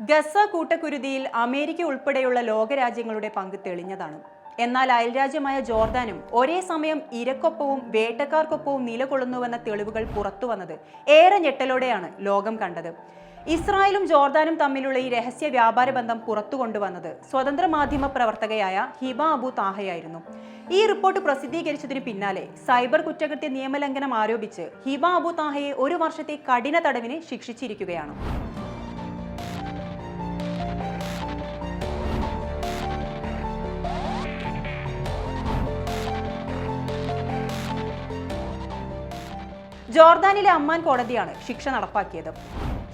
Gaza കൂട്ടക്കുരുതിയിൽ America ഉൾപ്പെടെയുള്ള ലോകരാജ്യങ്ങളുടെ പങ്ക് തെളിഞ്ഞതാണ്. എന്നാൽ അയൽരാജ്യമായ ജോർദാനും ഒരേ സമയം ഇരക്കൊപ്പവും വേട്ടക്കാർക്കൊപ്പവും നിലകൊള്ളുന്നുവെന്ന തെളിവുകൾ പുറത്തുവന്നത് ഏറെ ഞെട്ടലോടെയാണ് ലോകം കണ്ടത്. ഇസ്രായേലും ജോർദാനും തമ്മിലുള്ള ഈ രഹസ്യ വ്യാപാര ബന്ധം പുറത്തു കൊണ്ടുവന്നത് സ്വതന്ത്ര മാധ്യമ പ്രവർത്തകയായ ഹിബ അബു താഹയായിരുന്നു. ഈ റിപ്പോർട്ട് പ്രസിദ്ധീകരിച്ചതിന് പിന്നാലെ സൈബർ കുറ്റകൃത്യ നിയമലംഘനം ആരോപിച്ച് ഹിബ അബു താഹയെ ഒരു വർഷത്തെ കഠിന തടവിന് ശിക്ഷിച്ചിരിക്കുകയാണ്. ജോർദാനിലെ അമ്മാൻ കോടതിയാണ് ശിക്ഷ നടപ്പാക്കിയത്.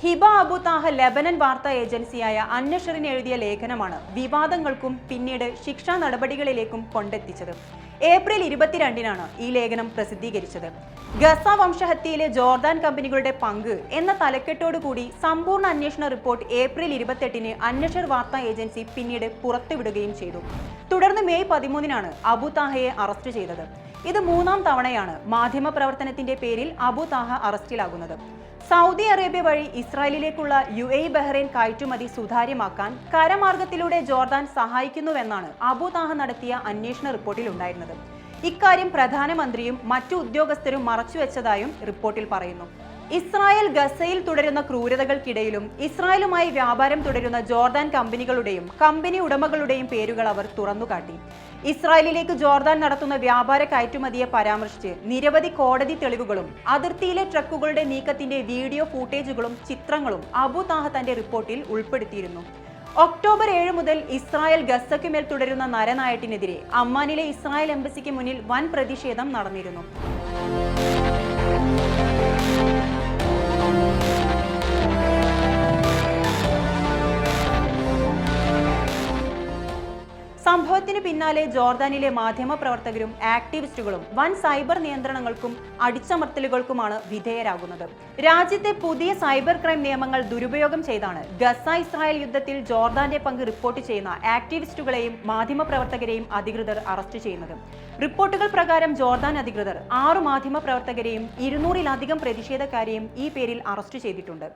ഹിബ അബു താഹ ലെബനൻ വാർത്താ ഏജൻസിയായ അന്നഷറിന് എഴുതിയ ലേഖനമാണ് വിവാദങ്ങൾക്കും പിന്നീട് ശിക്ഷാ നടപടികളിലേക്കും കൊണ്ടെത്തിച്ചത്. ഏപ്രിൽ ഇരുപത്തിരണ്ടിനാണ് ഈ ലേഖനം പ്രസിദ്ധീകരിച്ചത്. ഗസ വംശഹത്യയിലെ ജോർദാൻ കമ്പനികളുടെ പങ്ക് എന്ന തലക്കെട്ടോടുകൂടി സമ്പൂർണ അന്വേഷണ റിപ്പോർട്ട് ഏപ്രിൽ ഇരുപത്തെട്ടിന് അന്വേഷർ വാർത്താ ഏജൻസി പിന്നീട് പുറത്തുവിടുകയും ചെയ്തു. തുടർന്ന് മെയ് പതിമൂന്നിനാണ് അബു താഹയെ അറസ്റ്റ് ചെയ്തത്. ഇത് മൂന്നാം തവണയാണ് മാധ്യമ പ്രവർത്തനത്തിന്റെ പേരിൽ അബു താഹ അറസ്റ്റിലാകുന്നത്. സൗദി അറേബ്യ വഴി ഇസ്രായേലിലേക്കുള്ള യു എ ബഹ്റൈൻ കയറ്റുമതി സുതാര്യമാക്കാൻ കരമാർഗത്തിലൂടെ ജോർദാൻ സഹായിക്കുന്നുവെന്നാണ് അബു താഹ നടത്തിയ അന്വേഷണ റിപ്പോർട്ടിൽ ഉണ്ടായിരുന്നത്. ഇക്കാര്യം പ്രധാനമന്ത്രിയും മറ്റു ഉദ്യോഗസ്ഥരും മറച്ചുവെച്ചതായും റിപ്പോർട്ടിൽ പറയുന്നു. ഇസ്രായേൽ ഗസയിൽ തുടരുന്ന ക്രൂരതകൾക്കിടയിലും ഇസ്രായേലുമായി വ്യാപാരം തുടരുന്ന ജോർദാൻ കമ്പനികളുടെയും കമ്പനി ഉടമകളുടെയും പേരുകൾ അവർ തുറന്നുകാട്ടി. ഇസ്രായേലിലേക്ക് ജോർദാൻ നടത്തുന്ന വ്യാപാര കയറ്റുമതിയെ പരാമർശിച്ച് നിരവധി കോടതി തെളിവുകളും അതിർത്തിയിലെ ട്രക്കുകളുടെ നീക്കത്തിന്റെ വീഡിയോ ഫൂട്ടേജുകളും ചിത്രങ്ങളും അബു താഹ തന്റെ റിപ്പോർട്ടിൽ ഉൾപ്പെടുത്തിയിരുന്നു. ഒക്ടോബർ ഏഴ് മുതൽ ഇസ്രായേൽ ഗസയ്ക്കുമേൽ തുടരുന്ന നരനായട്ടിനെതിരെ അമ്മാനിലെ ഇസ്രായേൽ എംബസിക്ക് മുന്നിൽ വൻ പ്രതിഷേധം നടന്നിരുന്നു. സംഭവത്തിന് പിന്നാലെ ജോർദാനിലെ മാധ്യമപ്രവർത്തകരും ആക്ടിവിസ്റ്റുകളും വൻ സൈബർ നിയന്ത്രണങ്ങൾക്കും അടിച്ചമർത്തലുകൾക്കുമാണ് വിധേയരാകുന്നത്. രാജ്യത്തെ പുതിയ സൈബർ ക്രൈം നിയമങ്ങൾ ദുരുപയോഗം ചെയ്താണ് ഗസ ഇസ്രായേൽ യുദ്ധത്തിൽ ജോർദാന്റെ പങ്ക് റിപ്പോർട്ട് ചെയ്യുന്ന ആക്ടിവിസ്റ്റുകളെയും മാധ്യമപ്രവർത്തകരെയും അധികൃതർ അറസ്റ്റ് ചെയ്യുന്നത്. റിപ്പോർട്ടുകൾ പ്രകാരം ജോർദാൻ അധികൃതർ ആറു മാധ്യമപ്രവർത്തകരെയും ഇരുന്നൂറിലധികം പ്രതിഷേധക്കാരെയും ഈ പേരിൽ അറസ്റ്റ് ചെയ്തിട്ടുണ്ട്.